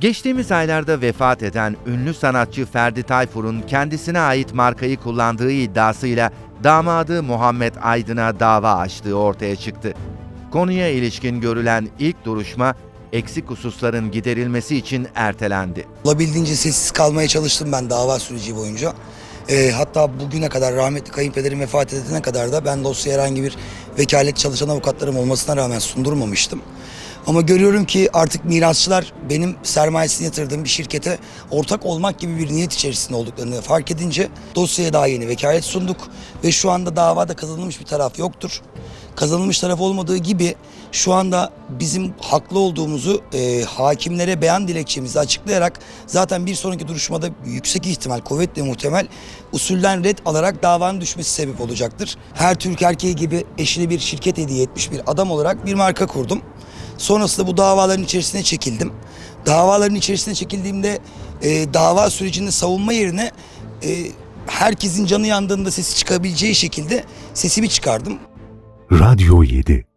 Geçtiğimiz aylarda vefat eden ünlü sanatçı Ferdi Tayfur'un kendisine ait markayı kullandığı iddiasıyla damadı Muhammed Aydın'a dava açtığı ortaya çıktı. Konuya ilişkin görülen ilk duruşma eksik hususların giderilmesi için ertelendi. Olabildiğince sessiz kalmaya çalıştım ben dava süreci boyunca. Ee, hatta bugüne kadar rahmetli kayınpederim vefat edene kadar da ben dosyaya herhangi bir vekalet çalışan avukatlarım olmasına rağmen sundurmamıştım. Ama görüyorum ki artık mirasçılar benim sermayesini yatırdığım bir şirkete ortak olmak gibi bir niyet içerisinde olduklarını fark edince dosyaya daha yeni vekalet sunduk ve şu anda davada kazanılmış bir taraf yoktur. Kazanılmış taraf olmadığı gibi şu anda bizim haklı olduğumuzu e, hakimlere beyan dilekçemizi açıklayarak zaten bir sonraki duruşmada yüksek ihtimal, kuvvetle muhtemel usulden red alarak davanın düşmesi sebep olacaktır. Her Türk erkeği gibi eşine bir şirket hediye etmiş bir adam olarak bir marka kurdum. Sonrasında bu davaların içerisine çekildim. Davaların içerisine çekildiğimde e, dava sürecini savunma yerine e, herkesin canı yandığında sesi çıkabileceği şekilde sesimi çıkardım. Radyo 7